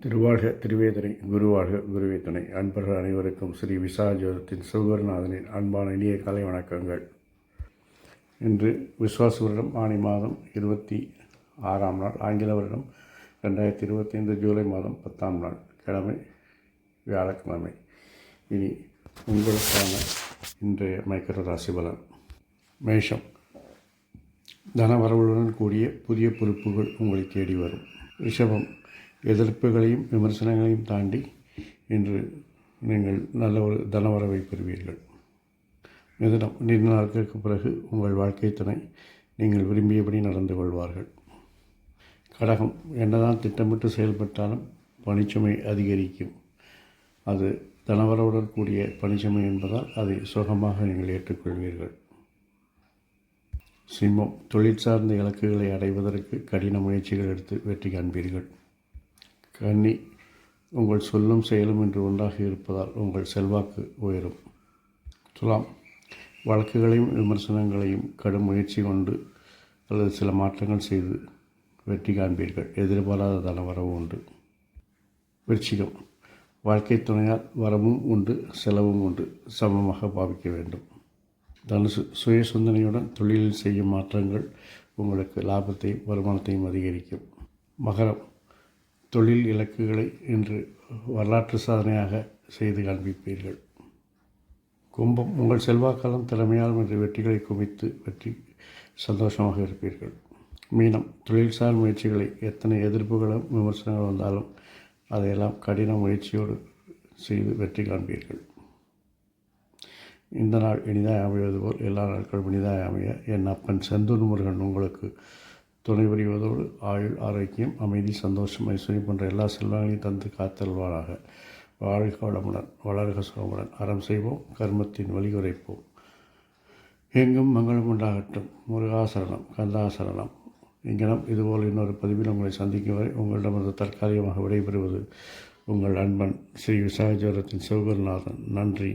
திருவாழ்க திருவேதனை குருவாழ்க குருவே துணை. அன்பர்கள் அனைவருக்கும் ஸ்ரீ விசாஜோதத்தின் சிவகுருநாதனின் அன்பான இனிய கலை வணக்கங்கள். இன்று விஸ்வாச வருடம் ஆணி மாதம் இருபத்தி ஆறாம் நாள் ஆங்கில வருடம் ரெண்டாயிரத்தி இருபத்தைந்து ஜூலை மாதம் பத்தாம் நாள் கிழமை வியாழக்கிழமை. இனி உங்களுக்கான இன்றைய மைக்கர ராசி பலன். மேஷம். தனவரவுடன் கூடிய புதிய பொறுப்புகள் உங்களை தேடி வரும். ரிஷபம். எதிர்ப்புகளையும் விமர்சனங்களையும் தாண்டி இன்று நீங்கள் நல்ல ஒரு தனவரவை பெறுவீர்கள். மிதனம். நீண்ட நாட்களுக்கு பிறகு உங்கள் வாழ்க்கை துணை நீங்கள் விரும்பியபடி நடந்து கொள்வார்கள். கடகம். என்னதான் திட்டமிட்டு செயல்பட்டாலும் பணிச்சுமை அதிகரிக்கும். அது தனவரவுடன் கூடிய பனிச்சுமை என்பதால் அதை சுகமாக நீங்கள் ஏற்றுக்கொள்வீர்கள். சிம்மம் தொழில் சார்ந்த இலக்குகளை அடைவதற்கு கடின முயற்சிகள் எடுத்து வெற்றி காண்பீர்கள். கன்னி உங்கள் சொல்லும் செயலும் என்று ஒன்றாக இருப்பதால் உங்கள் செல்வாக்கு உயரும். துலாம் வழக்குகளையும் விமர்சனங்களையும் கடும் முயற்சி கொண்டு அல்லது சில மாற்றங்கள் செய்து வெற்றி காண்பீர்கள். எதிர்பாராத தனவரவு உண்டு. விருச்சிகம் வாழ்க்கை துணையால் வரமும் உண்டு செலவும் உண்டு. சமமாக பாவிக்க வேண்டும். தனுசு சுய சிந்தனையுடன் தொழிலில் செய்யும் மாற்றங்கள் உங்களுக்கு லாபத்தையும் வருமானத்தையும் அதிகரிக்கும். மகரம் தொழில் இலக்குகளை இன்று வரலாற்று சாதனையாக செய்து காண்பிப்பீர்கள். கும்பம் உங்கள் செல்வாக்காலம் திறமையால் இன்று வெற்றிகளை குவித்து வெற்றி சந்தோஷமாக இருப்பீர்கள். மீனம் தொழில்சார் முயற்சிகளை எத்தனை எதிர்ப்புகளும் விமர்சனங்கள் வந்தாலும் அதையெல்லாம் கடின முயற்சியோடு செய்து வெற்றி காண்பீர்கள். இந்த நாள் இனிதாய் அமைவது போல் எல்லா நாட்களும் இனிதாய் அமைய என் அப்பன் செந்தூர் முருகன் உங்களுக்கு துணை புரிவதோடு ஆயுள் ஆரோக்கியம் அமைதி சந்தோஷம் ஐஸ்வர்யம் போன்ற எல்லா செல்வங்களையும் தந்து காத்தல்வாராக வாழ்க வளமுடன் வளர்க சுகமுடன். அறம் செய்வோம் கர்மத்தின் வழிகுறைப்போம் எங்கும் மங்களம் உண்டாகட்டும். முருகாசரணம் கந்தாசரணம். இங்கனம் இதுபோல் இன்னொரு பதிவில் உங்களை சந்திக்கும் வரை உங்களிடமிருந்து தற்காலிகமாக விடைபெறுவது உங்கள் அன்பன் ஸ்ரீ விசாகஜோரத்தின் சிவகுருநாதன் நன்றி.